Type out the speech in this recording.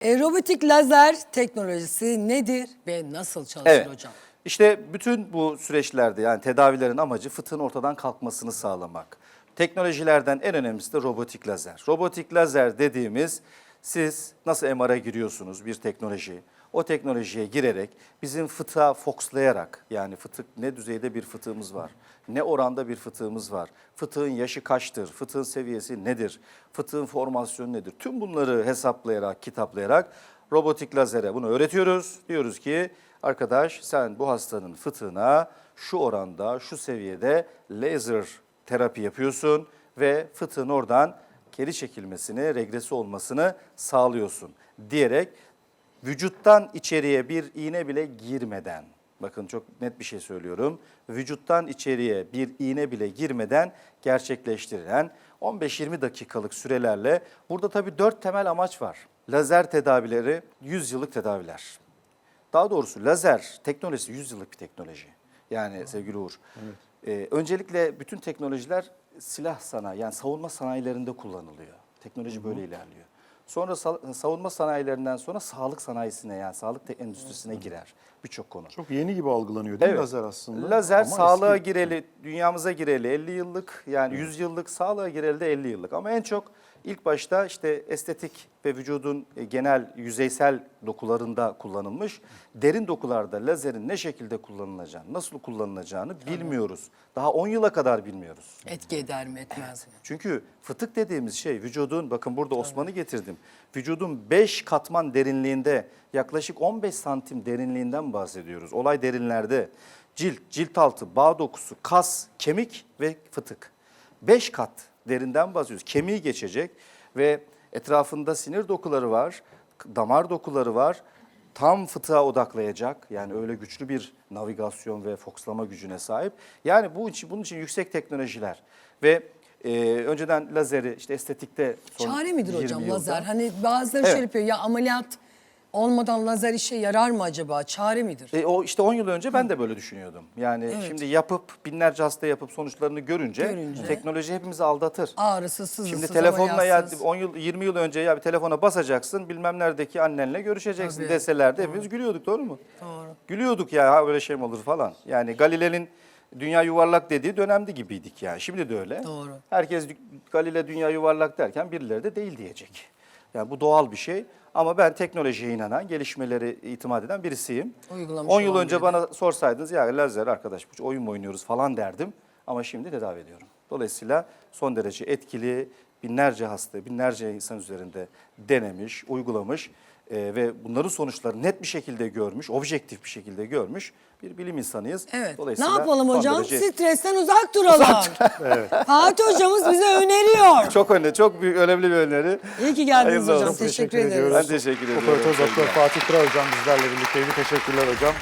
E, robotik lazer teknolojisi nedir ve nasıl çalışır Evet. hocam? İşte bütün bu süreçlerde yani tedavilerin amacı fıtığın ortadan kalkmasını sağlamak. Teknolojilerden en önemlisi de robotik lazer. Robotik lazer dediğimiz siz nasıl MR'a giriyorsunuz bir teknoloji. O teknolojiye girerek bizim fıtığa fokslayarak yani fıtık ne düzeyde bir fıtığımız var, ne oranda bir fıtığımız var, fıtığın yaşı kaçtır, fıtığın seviyesi nedir, fıtığın formasyonu nedir? Tüm bunları hesaplayarak, kitaplayarak robotik lazere bunu öğretiyoruz. Diyoruz ki arkadaş sen bu hastanın fıtığına şu oranda, şu seviyede laser terapi yapıyorsun ve fıtığın oradan geri çekilmesini, regresi olmasını sağlıyorsun diyerek vücuttan içeriye bir iğne bile girmeden, bakın çok net bir şey söylüyorum, vücuttan içeriye bir iğne bile girmeden gerçekleştirilen 15-20 dakikalık sürelerle burada tabii dört temel amaç var. Lazer tedavileri 100 yıllık tedaviler. Daha doğrusu lazer teknolojisi 100 yıllık bir teknoloji. Yani sevgili Uğur. Ee, öncelikle bütün teknolojiler silah sanayi yani savunma sanayilerinde kullanılıyor. Teknoloji böyle ilerliyor. Sonra sa- savunma sanayilerinden sonra sağlık sanayisine yani sağlık endüstrisine girer birçok konu. Çok yeni gibi algılanıyor değil mi Evet. lazer aslında? Lazer Ama sağlığa eski. gireli, dünyamıza gireli 50 yıllık yani 100 yıllık, sağlığa gireli de 50 yıllık. Ama en çok ilk başta işte estetik ve vücudun e, genel yüzeysel dokularında kullanılmış. Derin dokularda lazerin ne şekilde kullanılacağını, nasıl kullanılacağını bilmiyoruz. Daha 10 yıla kadar bilmiyoruz. Etki eder mi etmez mi? Çünkü fıtık dediğimiz şey vücudun bakın burada Osman'ı getirdim. Vücudun 5 katman derinliğinde yaklaşık 15 santim derinliğinden bahsediyoruz. Olay derinlerde cilt, cilt altı, bağ dokusu, kas, kemik ve fıtık. 5 kat derinden bahsediyoruz. Kemiği geçecek ve etrafında sinir dokuları var, damar dokuları var. Tam fıtığa odaklayacak. Yani öyle güçlü bir navigasyon ve fokslama gücüne sahip. Yani bu için bunun için yüksek teknolojiler ve e, önceden lazeri işte estetikte son Çare midir 20 hocam yılda- lazer? Hani bazıları Evet. şey yapıyor ya ameliyat olmadan lazer işe yarar mı acaba? Çare midir? E, o işte 10 yıl önce ben de böyle düşünüyordum. Yani şimdi yapıp binlerce hasta yapıp sonuçlarını görünce, Görünce. teknoloji hepimizi aldatır. Ağrısız, sızısız, Şimdi telefonla ya ameliyatsız. 10 yıl 20 yıl önce ya bir telefona basacaksın bilmem neredeki annenle görüşeceksin Tabii. deseler de hepimiz gülüyorduk doğru mu? Doğru. Gülüyorduk ya ha böyle şey mi olur falan. Yani Galile'nin dünya yuvarlak dediği dönemde gibiydik yani. Şimdi de öyle. Doğru. Herkes Galile dünya yuvarlak derken birileri de değil diyecek. Yani bu doğal bir şey. Ama ben teknolojiye inanan, gelişmeleri itimat eden birisiyim. Uygulamış 10 yıl olan önce biri bana sorsaydınız ya lazer arkadaş bu oyun mu oynuyoruz falan derdim. Ama şimdi tedavi ediyorum. Dolayısıyla son derece etkili, binlerce hasta, binlerce insan üzerinde denemiş, uygulamış e, ve bunların sonuçlarını net bir şekilde görmüş, objektif bir şekilde görmüş bir bilim insanıyız. Evet. Ne Dolayısıyla yapalım son hocam? derece- Stresten uzak duralım. Fatih hocamız bize öneriyor. Çok önemli, çok büyük, önemli bir öneri. İyi ki geldiniz Hayırlı hocam. olsun. Teşekkür, Teşekkür ederiz. ediyoruz. Ben teşekkür ediyorum. Operatör Doktor Fatih Kıra hocam bizlerle birlikteydi. Teşekkürler hocam.